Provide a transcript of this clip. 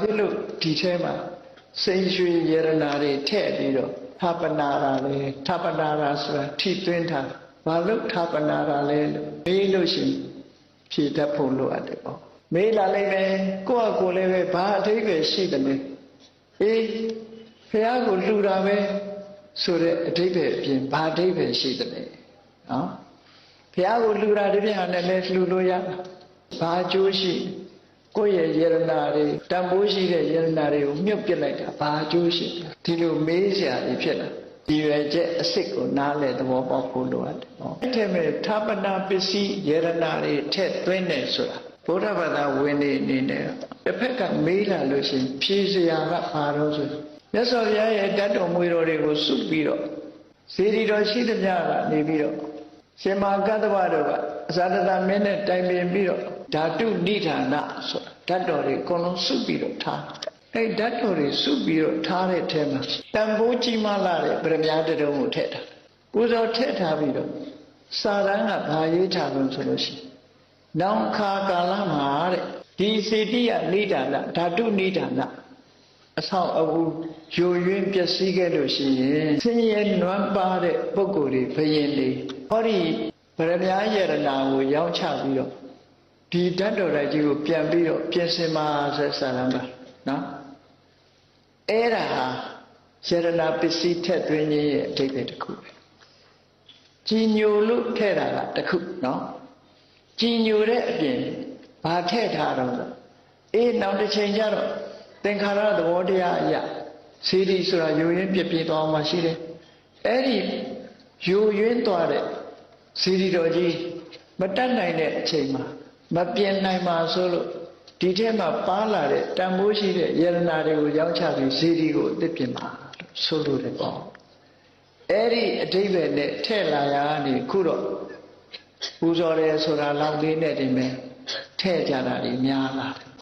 ဖြစ်လို့ဒီထဲမှာစိန်ရွှေယရနာတွေထည့်ပြီးတော့ထပနာရာလဲထပနာရာဆိုတာထိသွင်းထားဘာလို့ထပနာရာလဲလို့မေးလို့ရှိရင်ဖြေတတ်ဖို့လိုအပ်တယ်ပေါ့မေးလာလိုက်မယ်ကိုယ့်အကိုလည်းပဲဘာအထိပ္ပယ်ရှိတယ်လဲအေးဖះကိုလှူတာပဲဆိုတဲ့အထိပ္ပယ်အပြင်ဘာအထိပ္ပယ်ရှိတယ်လဲနော်ဖះကိုလှူတာဒီပြန်နဲ့လည်းလှူလို့ရဘာအကျိုးရှိ ကိုယ့်ရဲ့ယရနာတွေတန်ဖိုးရှိတဲ့ယရနာတွေကိုမြုပ်ပစ်လိုက်တာဘာအကျိုးရှိဒီလိုမေးစရာကြီးဖြစ်လာဒီရွယ်ချက်အစ်စ်ကိုနားလဲသဘောပေါက်ဖို့လိုအပ်တယ်။ဟောအဲ့ထက်မဲ့ထာပနာပစ္စည်းယရနာတွေထက်သွင်းတယ်ဆိုတာဗုဒ္ဓဘာသာဝင်နေအနေနဲ့တစ်ဖက်ကမေးလာလို့ရှိရင်ဖြေစရာကဘာတော့ဆိုမြတ်စွာဘုရားရဲ့တတ်တော်မွေတော်တွေကိုစုပြီးတော့ဇေဒီတော်ရှိသမျှကနေပြီးတော့ ရှင်မာကတ္တဝတို့ကအဇာတတမင်းနဲ့တိုင်ပင်ပြီးတော့ဓာတုနိဌာနဆိုတာဓာတ်တော်တွေအကုန်လုံးစုပြီးတော့ထားအဲ့ဓာတ်တော်တွေစုပြီးတော့ထားတဲ့အထဲမှာတန်ဖိုးကြီးမားလာတဲ့ဗရမ ्या တတုံးကိုထည့်ထားကိုယ်တော်ထည့်ထားပြီးတော့စာရန်ကဘာရေးထားလို့ဆိုလို့ရှိရင်နောင်ခါကာလမှာတဲ့ဒီစေတိယနိဒာနဓာတုနိဒာနအဆောင်အဦးယိုယွင်းပျက်စီးခဲ့လို့ရှိရင်ဆင်းရဲနွမ်းပါတဲ့ပုဂ္ဂိုလ်တွေဘယင်တွေ ဟောဒီဗရမ ्या ယရနာကိုရောင်းချပြီးတော့ဒီဓာတ်တော်တိုက်ကြီးကိုပြန်ပြီးတော့ပြင်ဆင်ပါဆက်ဆံရမှာနော်အဲ့ဒါဟာယရနာပစ္စည်းထက်သွင်းခြင်းရဲ့အဓိပ္ပာယ်တစ်ခုပဲကြီးညိုလို့ထည့်တာကတစ်ခုနော်ကြီးညိုတဲ့အပြင်ဘာထည့်ထားတော့လဲအေးနောက်တစ်ချိန်ကျတော့သင်္ခါရသဘောတရားအရာစေတီဆိုတာယိုရင်းပြပြသွားမှရှိတယ်အဲ့ဒီ ယိုရင်းသွားတဲ့စေတီတော်ကြီးမတတ်နိုင်တဲ့အချိန်မှာမပြင်းနိုင်ပါဆိုလို့ဒီထဲမှာပါလာတဲ့တန်ဖိုးရှိတဲ့ယရနာတွေကိုရောက်ချပြီးစေတီကိုအသစ်ပြင်ပါလို့ဆိုလိုတယ်ပေါ့အဲ့ဒီအတိဘယ်နဲ့ထဲ့လာရကနေခုတော့ပူဇော်တယ်ဆိုတာလောက်လေးနဲ့ဒီမဲ့ထဲ့ကြတာတွေများလာတယ်